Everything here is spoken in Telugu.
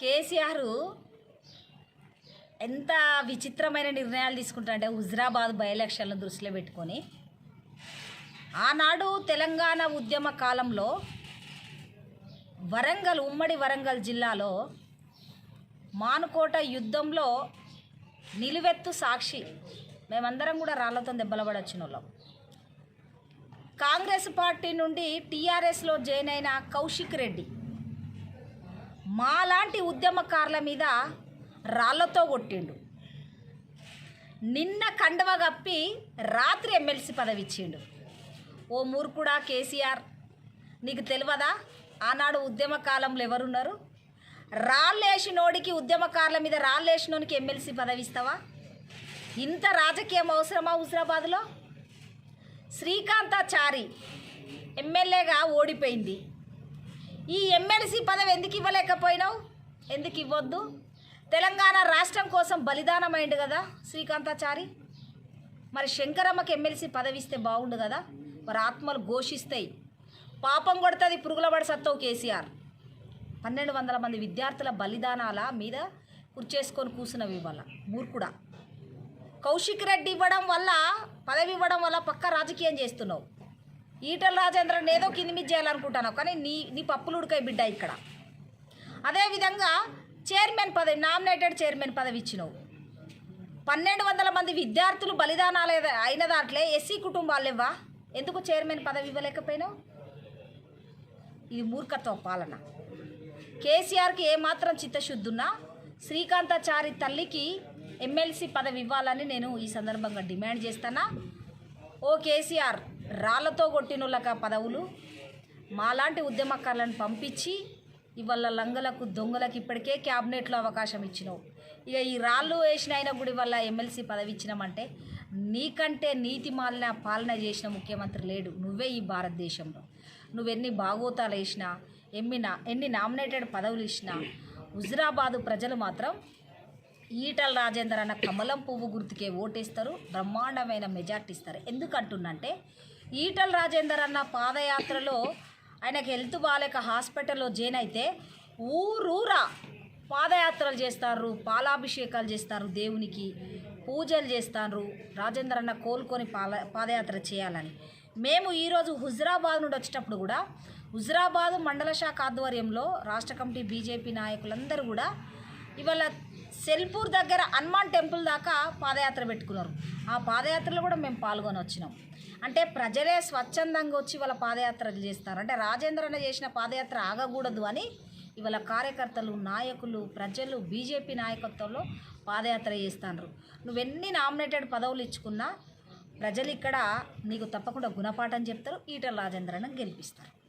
కేసీఆర్ ఎంత విచిత్రమైన నిర్ణయాలు తీసుకుంటారంటే హుజరాబాద్ బై ఎలక్షన్లను దృష్టిలో పెట్టుకొని. ఆనాడు తెలంగాణ ఉద్యమ కాలంలో వరంగల్ ఉమ్మడి వరంగల్ జిల్లాలో మానుకోట యుద్ధంలో నిలువెత్తు సాక్షి. మేమందరం కూడా రాళ్ళతో దెబ్బలబడొచ్చిన వాళ్ళం కాంగ్రెస్ పార్టీ నుండి టీఆర్ఎస్లో జాయిన్ అయిన కౌశిక్ రెడ్డి మాలాంటి ఉద్యమకారుల మీద రాళ్ళతో కొట్టిండు. నిన్న కండవ కప్పి రాత్రి ఎమ్మెల్సీ పదవి ఇచ్చిండు ఓ మూర్ఖుడా కేసీఆర్ నీకు తెలియదా? ఆనాడు ఉద్యమ కాలంలో ఎవరున్నారు? రాళ్ళేసినోడికి ఉద్యమకారుల మీద రాళ్ళేసినోనికి ఎమ్మెల్సీ పదవి ఇస్తావా ఇంత రాజకీయం అవసరమా హుజరాబాద్లో? శ్రీకాంతాచారి ఎమ్మెల్యేగా ఓడిపోయింది. ఈ ఎమ్మెల్సీ పదవి ఎందుకు ఇవ్వలేకపోయినావు? ఎందుకు ఇవ్వద్దు? తెలంగాణ రాష్ట్రం కోసం బలిదానమైండు కదా శ్రీకాంతాచారి. మరి శంకరమ్మకి ఎమ్మెల్సీ పదవి ఇస్తే బాగుండు కదా? మరి ఆత్మలు ఘోషిస్తాయి. పాపం కొడుతుంది పురుగుల పడి సత్తవు కేసీఆర్. పన్నెండు వందల మంది విద్యార్థుల బలిదానాల మీద కుర్చేసుకొని కూర్చున్నవి ఇవాళ మూర్ఖుడా. కౌశిక్ రెడ్డి ఇవ్వడం వల్ల పదవి ఇవ్వడం వల్ల పక్క రాజకీయం చేస్తున్నావు. ఈటల రాజేంద్రన్ ఏదో కింది మీద చేయాలనుకుంటున్నావు కానీ నీ నీ పప్పులు ఉడకాయి బిడ్డ ఇక్కడ. అదేవిధంగా చైర్మన్ పదవి నామినేటెడ్ చైర్మన్ పదవి ఇచ్చినావు. పన్నెండు వందల మంది విద్యార్థులు బలిదానాలు అయిన దాంట్లో ఎస్సీ కుటుంబాలు ఇవ్వా ఎందుకు చైర్మన్ పదవి ఇవ్వలేకపోయినావు? ఇది మూర్ఖత్వ పాలన. కేసీఆర్కి ఏమాత్రం చిత్తశుద్ధున్నా శ్రీకాంతాచారి తల్లికి ఎమ్మెల్సీ పదవి ఇవ్వాలని నేను ఈ సందర్భంగా డిమాండ్ చేస్తానా? ఓ కేసీఆర్ రాళ్ళతో కొట్టినోళ్ళక పదవులు మాలాంటి ఉద్యమకారులను పంపించి ఇవాళ లంగలకు దొంగలకు ఇప్పటికే క్యాబినెట్లో అవకాశం ఇచ్చినావు. ఇక ఈ రాళ్ళు వేసిన అయినా కూడా ఇవాళ ఎమ్మెల్సీ పదవి ఇచ్చినామంటే నీకంటే నీతి మాలిన పాలన చేసిన ముఖ్యమంత్రి లేడు. నువ్వే ఈ భారతదేశంలో. నువ్వెన్ని బాగోతాలు వేసినా ఎమ్మినా ఎన్ని నామినేటెడ్ పదవులు ఇచ్చినా హుజురాబాదు ప్రజలు మాత్రం ఈటల రాజేందర్ అన్న కమలం పువ్వు గుర్తుకే ఓటేస్తారు బ్రహ్మాండమైన మెజార్టీ ఇస్తారు ఎందుకంటుండంటే ఈటల రాజేందర్ అన్న పాదయాత్రలో ఆయనకి హెల్త్ బాగాలేక హాస్పిటల్లో జైన్ అయితే ఊరూరా పాదయాత్రలు చేస్తారు పాలాభిషేకాలు చేస్తారు దేవునికి పూజలు చేస్తారు రాజేందర్ అన్న కోలుకొని పాల పాదయాత్ర చేయాలని. మేము ఈరోజు హుజరాబాద్ నుండి వచ్చేటప్పుడు కూడా హుజరాబాద్ మండల శాఖ ఆధ్వర్యంలో రాష్ట్ర కమిటీ బీజేపీ నాయకులందరూ కూడా ఇవాళ సెల్పూర్ దగ్గర హనుమాన్ టెంపుల్ దాకా పాదయాత్ర పెట్టుకున్నారు. ఆ పాదయాత్రలో కూడా మేము పాల్గొని వచ్చినాం. అంటే ప్రజలే స్వచ్ఛందంగా వచ్చి వాళ్ళ పాదయాత్రలు చేస్తారు. అంటే రాజేంద్రన చేసిన పాదయాత్ర ఆగకూడదు అని ఇవాళ కార్యకర్తలు నాయకులు ప్రజలు బీజేపీ నాయకత్వంలో పాదయాత్ర చేస్తాండ్రు. నువ్వెన్ని నామినేటెడ్ పదవులు ఇచ్చుకున్నా ప్రజలు ఇక్కడ నీకు తప్పకుండా గుణపాఠం చెప్తారు. ఈటల రాజేంద్రను గెలిపిస్తారు.